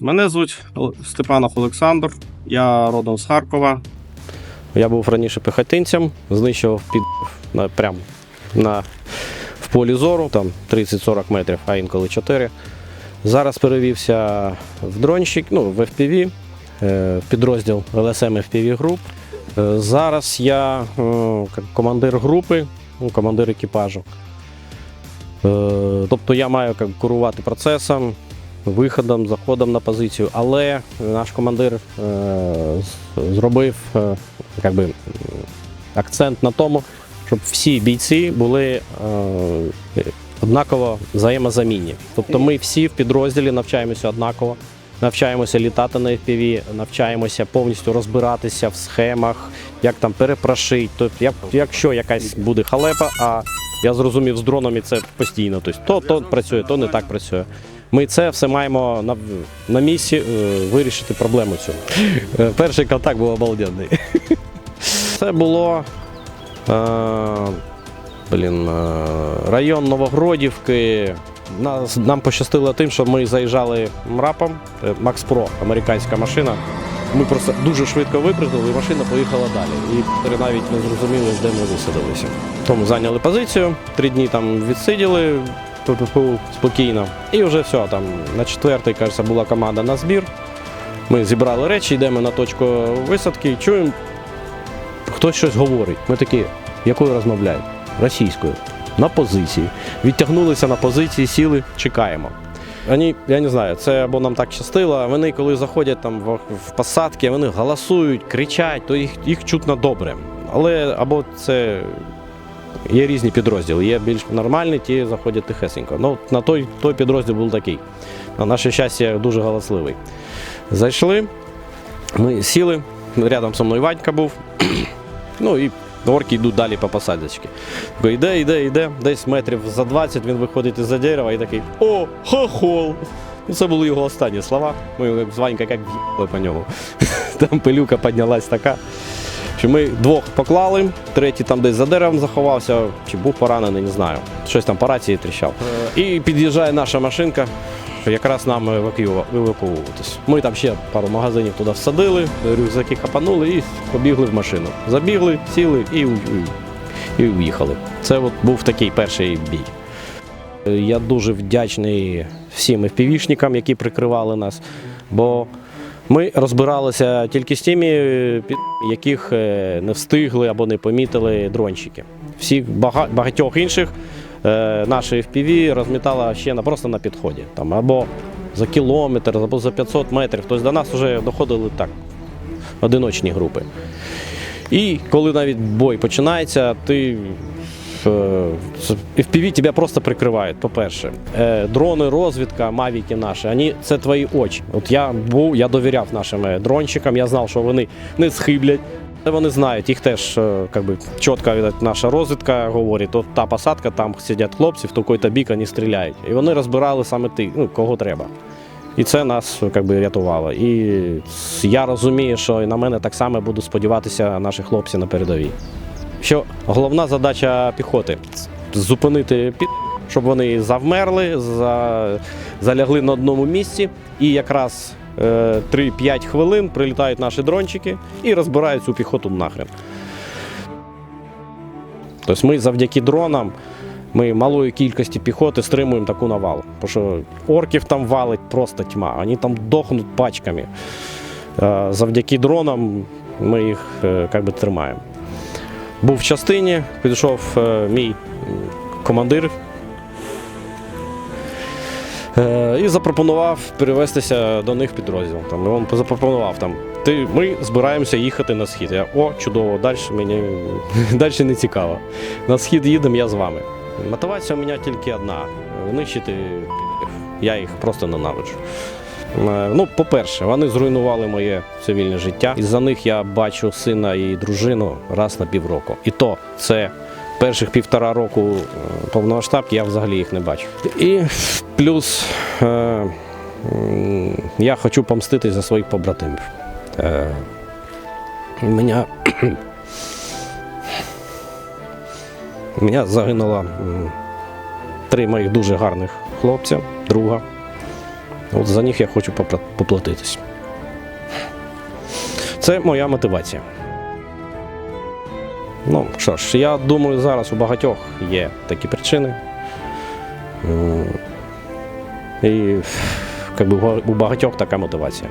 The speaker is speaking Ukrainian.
Мене звуть Степанов Олександр, я родом з Харкова. Я був раніше піхотинцем, знищував під на, прям на, в полі зору, там 30-40 метрів, а інколи 4. Зараз перевівся в дронщик, ну, в FPV, е, підрозділ LSM FPV груп. Е, Зараз я е, командир групи, ну, командир екіпажу. Тобто я маю як, керувати процесом, виходом, заходом на позицію, але наш командир е, зробив е, як би, акцент на тому, щоб всі бійці були е, однаково взаємозамінні. Тобто ми всі в підрозділі навчаємося однаково, навчаємося літати на FPV, навчаємося повністю розбиратися в схемах, як там перепрошити. Тобто, як, якщо якась буде халепа, а я зрозумів з дроном і це постійно. Тобто, то, то працює, то не так працює. Ми це все маємо на, на місці е, вирішити проблему цю. Е, Перший контакт був обалденний. Це було е, блін, е, район Новогродівки. Нас, нам пощастило тим, що ми заїжджали мрапом, Макс Про, американська машина. Ми просто дуже швидко випрыгнули, і машина поїхала далі. І навіть не зрозуміли, де ми висадилися. Тому зайняли позицію, три дні там відсиділи пу-пу-пу, спокійно. І вже все, там на четвертий, кажеться, була команда на збір. Ми зібрали речі, йдемо на точку висадки, чуємо, хтось щось говорить. Ми такі, якою розмовляють? Російською. На позиції. Відтягнулися на позиції, сіли, чекаємо. Вони, я не знаю, це або нам так щастило, вони, коли заходять там в, в посадки, вони голосують, кричать, то їх, їх чутно добре. Але або це є різні підрозділи, є більш нормальні, ті заходять тихесенько. Ну, на той, той підрозділ був такий. На наше щастя, дуже галасливий. Зайшли, ми сіли, рядом со мною Ванька був. ну і орки йдуть далі по посадочці. Йде, йде, йде, десь метрів за 20 він виходить із-за дерева і такий О, хохол! Ну, це були його останні слова. Ми з Ванька як в'їбали по ньому. Там пилюка піднялась така. Що ми двох поклали, третій там десь за деревом заховався, чи був поранений, не знаю. Щось там по рації тріщав. І під'їжджає наша машинка, якраз нам евакуюва- евакуюватись. Ми там ще пару магазинів туди всадили, рюкзаки хапанули і побігли в машину. Забігли, сіли і, і уїхали. Це от був такий перший бій. Я дуже вдячний всім FPV-шникам, які прикривали нас, бо ми розбиралися тільки з тими, яких е, не встигли або не помітили дронщики. Всіх багатьох інших е, наші FPV розмітала ще на, просто на підході. Там, або за кілометр, або за 500 метрів. Тобто до нас вже доходили так, одиночні групи. І коли навіть бой починається, ти FPV тебе просто прикривають. По-перше, Е, дрони, розвідка, мавіки наші, вони це твої очі. От я був, я довіряв нашим е, дронщикам, я знав, що вони не схиблять. Вони знають, їх теж е, би, чітко видать, наша розвідка говорить, от та посадка, там сидять хлопці, в такий-то бік вони стріляють. І вони розбирали саме тих, ну, кого треба. І це нас би, рятувало. І я розумію, що і на мене так само будуть сподіватися наші хлопці на передовій. Що головна задача піхоти зупинити під, щоб вони завмерли, за, залягли на одному місці, і якраз е, 3-5 хвилин прилітають наші дрончики і розбирають цю піхоту нахрен. Тобто ми завдяки дронам ми малої кількості піхоти стримуємо таку навалу. Тому що орків там валить просто тьма, вони там дохнуть пачками. Е, Завдяки дронам ми їх е, би, тримаємо. Був в частині, підійшов е, мій командир е, і запропонував перевестися до них підрозділ. Там, він запропонував там. Ти, ми збираємося їхати на схід. Я о, чудово, далі мені далі не цікаво. На схід їдемо, я з вами. Мотивація у мене тільки одна: нищити пі***ів. Я їх просто ненавиджу. Е, Ну, по-перше, вони зруйнували моє цивільне життя. І за них я бачу сина і дружину раз на півроку. І то це перших півтора року е, повномасштабки я взагалі їх не бачив. І плюс е, я хочу помститись за своїх побратимів. Е, мене, мене загинуло три моїх дуже гарних хлопця, друга. От за них я хочу поплатитись. Це моя мотивація. Ну що ж, я думаю, зараз у багатьох є такі причини. І якби, у багатьох така мотивація.